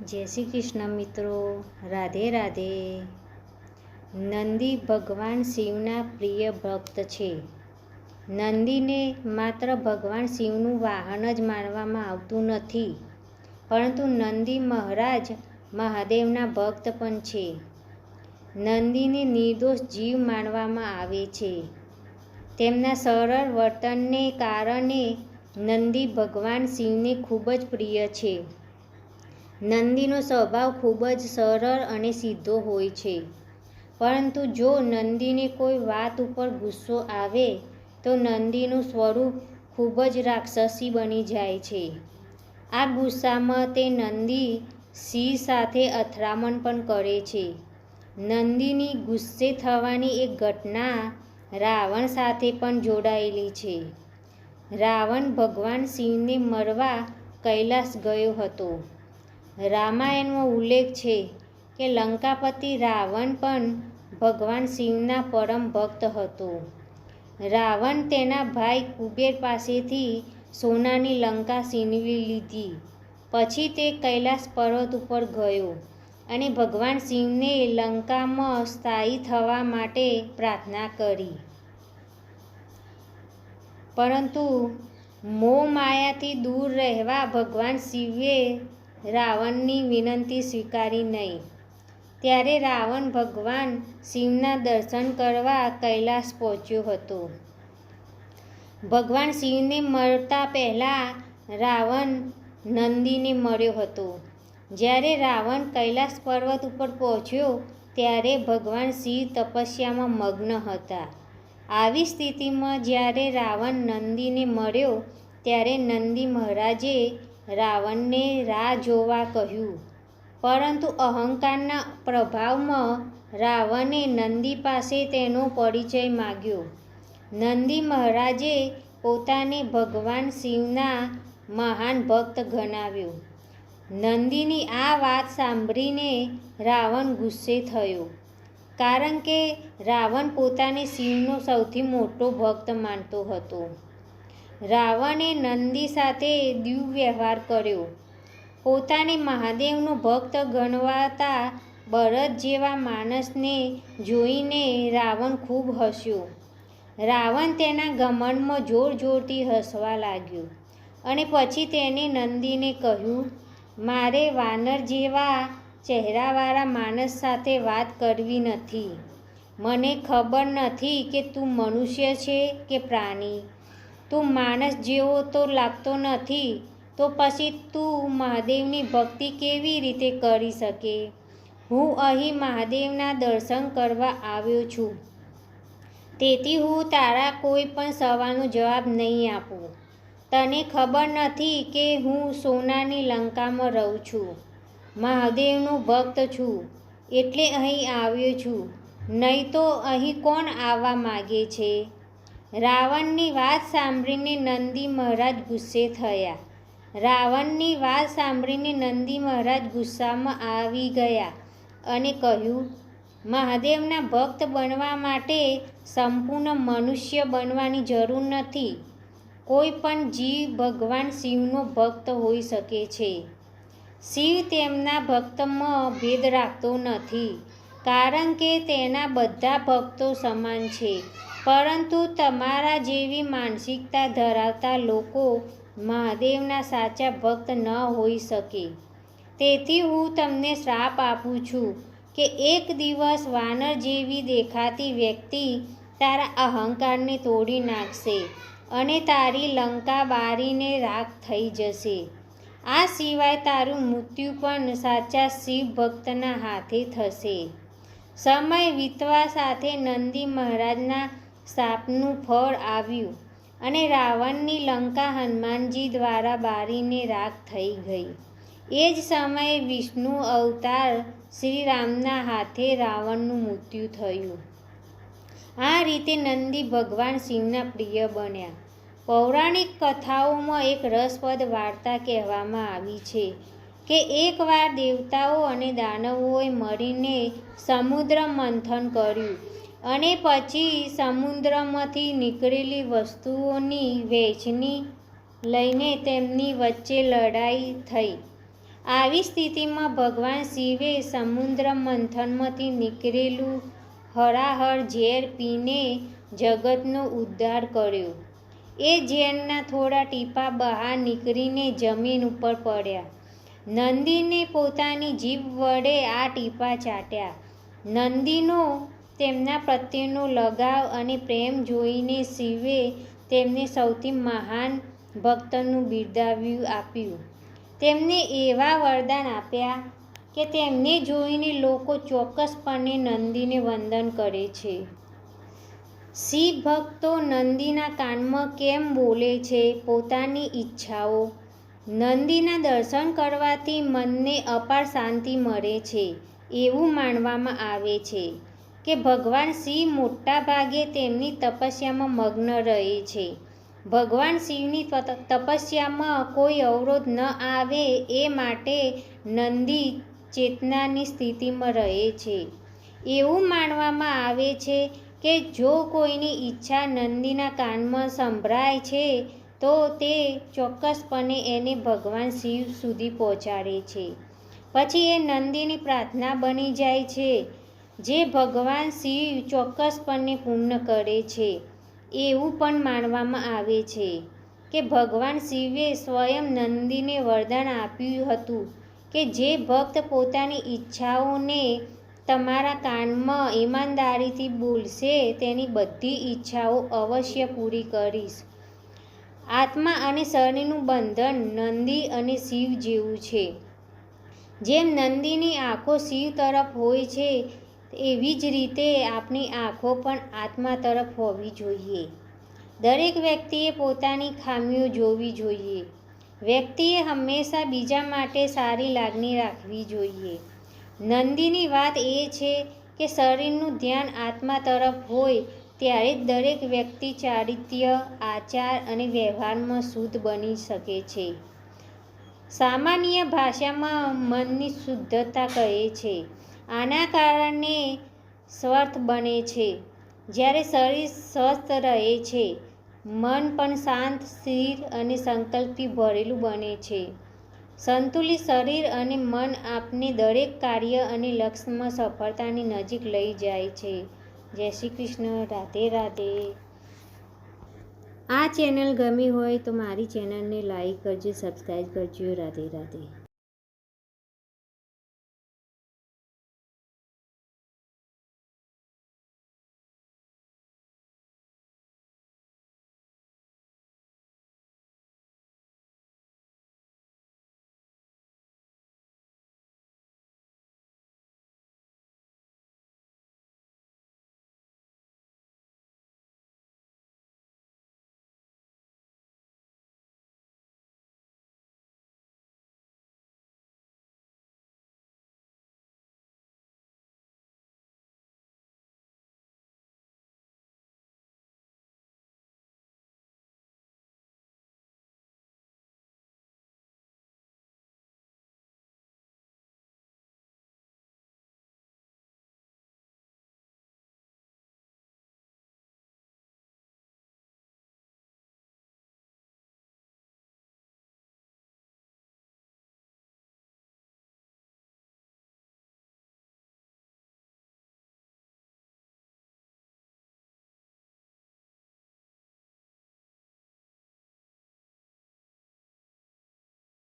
જય શ્રી કૃષ્ણ મિત્રો. રાધે રાધે. નંદી ભગવાન શિવના પ્રિય ભક્ત છે. નંદીને માત્ર ભગવાન શિવનું વાહન જ માનવામાં આવતું નથી, પરંતુ નંદી મહારાજ મહાદેવના ભક્ત પણ છે. નંદીને નિર્દોષ જીવ માનવામાં આવે છે. તેમના સરળ વર્તનને કારણે નંદી ભગવાન શિવને ખૂબ જ પ્રિય છે. નંદીનો સ્વભાવ ખૂબ જ સરળ અને સીધો હોય છે. પરંતુ જો નંદીને કોઈ વાત ઉપર ગુસ્સો આવે, તો નંદીનું સ્વરૂપ ખૂબ જ રાક્ષસી બની જાય છે. આ ગુસ્સામાં તે નંદી સિંહ સાથે અથડામણ પણ કરે છે. નંદીની ગુસ્સે થવાની એક ઘટના રાવણ સાથે પણ જોડાયેલી છે. રાવણ ભગવાન શિવને મરવા કૈલાસ ગયો હતો. રામાયણમાં ઉલ્લેખ છે કે લંકાપતિ રાવણ પણ ભગવાન શિવના પરમ ભક્ત હતો. રાવણ તેના ભાઈ કુબેર પાસેથી સોનાની લંકા છીનવી લીધી. પછી તે કૈલાસ પર્વત ઉપર ગયો અને ભગવાન શિવને લંકામાં સ્થાયી થવા માટે પ્રાર્થના કરી. પરંતુ મોહ માયાથી દૂર રહેવા ભગવાન શિવે રાવણની વિનંતી સ્વીકારી નહીં. ત્યારે રાવણ ભગવાન શિવના દર્શન કરવા કૈલાસ પહોંચ્યો હતો. ભગવાન શિવને મળતા પહેલાં રાવણ નંદીને મળ્યો હતો. જ્યારે રાવણ કૈલાસ પર્વત ઉપર પહોંચ્યો, ત્યારે ભગવાન શિવ તપસ્યામાં મગ્ન હતા. આવી સ્થિતિમાં જ્યારે રાવણ નંદીને મળ્યો, ત્યારે નંદી મહારાજે રાવણને રાહ જોવા કહ્યું. પરંતુ અહંકારના પ્રભાવમાં રાવણે નંદી પાસે તેનો પરિચય માગ્યો. નંદી મહારાજે પોતાને ભગવાન શિવના મહાન ભક્ત ગણાવ્યો. નંદીની આ વાત સાંભળીને રાવણ ગુસ્સે થયો, કારણ કે રાવણ પોતાને શિવનો સૌથી મોટો ભક્ત માનતો હતો. રાવણે નંદી સાથે દુર્વ્યવહાર કર્યો. પોતાને મહાદેવનો ભક્ત ગણવાતા બળદ જેવા માણસને જોઈને રાવણ ખૂબ હસ્યો. રાવણ તેના ગમનમાં જોર જોરથી હસવા લાગ્યો અને પછી તેને નંદીને કહ્યું, મારે વાનર જેવા ચહેરાવાળા માણસ સાથે વાત કરવી નથી. મને ખબર નથી કે તું મનુષ્ય છે કે પ્રાણી. તું માણસ જેવો તો લાગતો નથી, તો પછી તું મહાદેવની ભક્તિ કેવી રીતે કરી શકે? હું અહીં મહાદેવના દર્શન કરવા આવ્યો છું. તેથી હું તારા કોઈ પણ સવાલનો જવાબ નહીં આપું. તને ખબર નથી કે હું સોનાની લંકામાં રહું છું. મહાદેવનો ભક્ત છું, એટલે અહીં આવ્યો છું. નહીં તો અહીં કોણ આવવા માગે છે? રાવણની વાત સાંભળીને નંદી મહારાજ ગુસ્સે થયા. રાવણની વાત સાંભળીને નંદી મહારાજ ગુસ્સામાં આવી ગયા અને કહ્યું, મહાદેવના ભક્ત બનવા માટે સંપૂર્ણ મનુષ્ય બનવાની જરૂર નથી. કોઈ પણ જીવ ભગવાન શિવનો ભક્ત હોઈ શકે છે. શિવ તેમના ભક્તમાં ભેદ રાખતો નથી, કારણ કે તેના બધા ભક્તો સમાન છે. પરંતુ તમારા જેવી માનસિકતા ધરાવતા લોકો મહાદેવના સાચા ભક્ત ન હોઈ શકે. તેથી હું તમને શ્રાપ આપું છું કે એક દિવસ વાનર જેવી દેખાતી વ્યક્તિ તારા અહંકારને તોડી નાખશે અને તારી લંકા બારીને રાખ થઈ જશે. આ સિવાય તારું મૃત્યુ પણ સાચા શિવ ભક્તના હાથે થશે. સમય વીતવા સાથે નંદી મહારાજના શાપનું ફળ આવ્યું અને રાવણની લંકા હનુમાનજી દ્વારા બારીને રાખ થઈ ગઈ. એ જ સમયે વિષ્ણુ અવતાર શ્રી રામના હાથે રાવણનું મૃત્યુ થયું. આ રીતે નંદી ભગવાન શિવના પ્રિય બન્યા. પૌરાણિક કથાઓમાં એક રસપ્રદ વાર્તા કહેવામાં આવી છે કે એકવાર દેવતાઓ અને દાનવોએ મળીને સમુદ્ર મંથન કર્યું. અને પછી સમુદ્રમાંથી નીકળેલી વસ્તુઓની વહેંચણી લઈને તેમની વચ્ચે લડાઈ થઈ. આવી સ્થિતિમાં ભગવાન શિવે સમુદ્ર મંથનમાંથી નીકળેલું હરાહર ઝેર પીને જગતનો ઉદ્ધાર કર્યો. એ ઝેરના થોડા ટીપા બહાર નીકળીને જમીન ઉપર પડ્યા. નંદીને પોતાની જીભ વડે આ ટીપા ચાટ્યા. નંદીનો તેમના પ્રત્યેનો લગાવ અને પ્રેમ જોઈને શિવે તેમને સૌથી મહાન ભક્તનું બિરદાવ્યું આપ્યું. તેમને એવા વરદાન આપ્યા કે તેમને જોઈને લોકો ચોક્કસપણે નંદીને વંદન કરે છે. શિવ ભક્તો નંદીના કાનમાં કેમ બોલે છે? પોતાની ઈચ્છાઓ. નંદીના દર્શન કરવાથી મનને અપાર શાંતિ મળે છે, એવું માનવામાં આવે છે. કે ભગવાન શિવ મોટા ભાગે તેમની તપસ્યામાં મગ્ન રહે છે. ભગવાન શિવની તપસ્યામાં કોઈ અવરોધ ન આવે એ માટે નંદી ચેતનાની સ્થિતિમાં રહે છે. એવું માનવામાં આવે છે કે જો કોઈની ઈચ્છા નંદીના કાનમાં સંભળાય છે, તો તે ચોક્કસપણે એને ભગવાન શિવ સુધી પહોંચાડે છે. પછી એ નંદીની પ્રાર્થના બની જાય છે જે ભગવાન શિવ ચોક્કસપણે પૂર્ણ કરે છે, એવું પણ માનવામાં આવે છે કે ભગવાન શિવે સ્વયં નંદીને વરદાન આપ્યું હતું કે જે ભક્ત પોતાની ઈચ્છાઓને તમારા કાનમાં ઈમાનદારીથી બોલશે, તેની બધી ઈચ્છાઓ અવશ્ય પૂરી કરીશ. આત્મા અને શરીરનું બંધન નંદી અને શિવ જેવું છે. જેમ નંદીની આંખો શિવ તરફ હોય છે એવી જ રીતે આપણી આંખો પણ આત્મા તરફ હોવી જોઈએ. દરેક વ્યક્તિએ પોતાની ખામીઓ જોવી જોઈએ. વ્યક્તિએ હંમેશા બીજા માટે સારી લાગણી રાખવી જોઈએ. નંદીની વાત એ છે કે શરીરનું ધ્યાન આત્મા તરફ હોય ત્યારે જ દરેક વ્યક્તિ ચારિત્ર્ય, આચાર અને વ્યવહારમાં શુદ્ધ બની શકે છે. સામાન્ય ભાષામાં મનની શુદ્ધતા કહે છે. આના કારણે સ્વર્થ બને છે. જ્યારે શરીર સ્વસ્થ રહે છે, મન પણ શાંત, સ્થિર અને સંકલ્પથી ભરેલું બને છે. સંતુલિત શરીર અને મન આપને દરેક કાર્ય અને લક્ષ્યમાં સફળતાની નજીક લઈ જાય છે. જય શ્રી કૃષ્ણ. રાધે રાધે. આ ચેનલ ગમી હોય તો મારી ચેનલને લાઈક કરજો, સબસ્ક્રાઈબ કરજો. રાધે રાધે.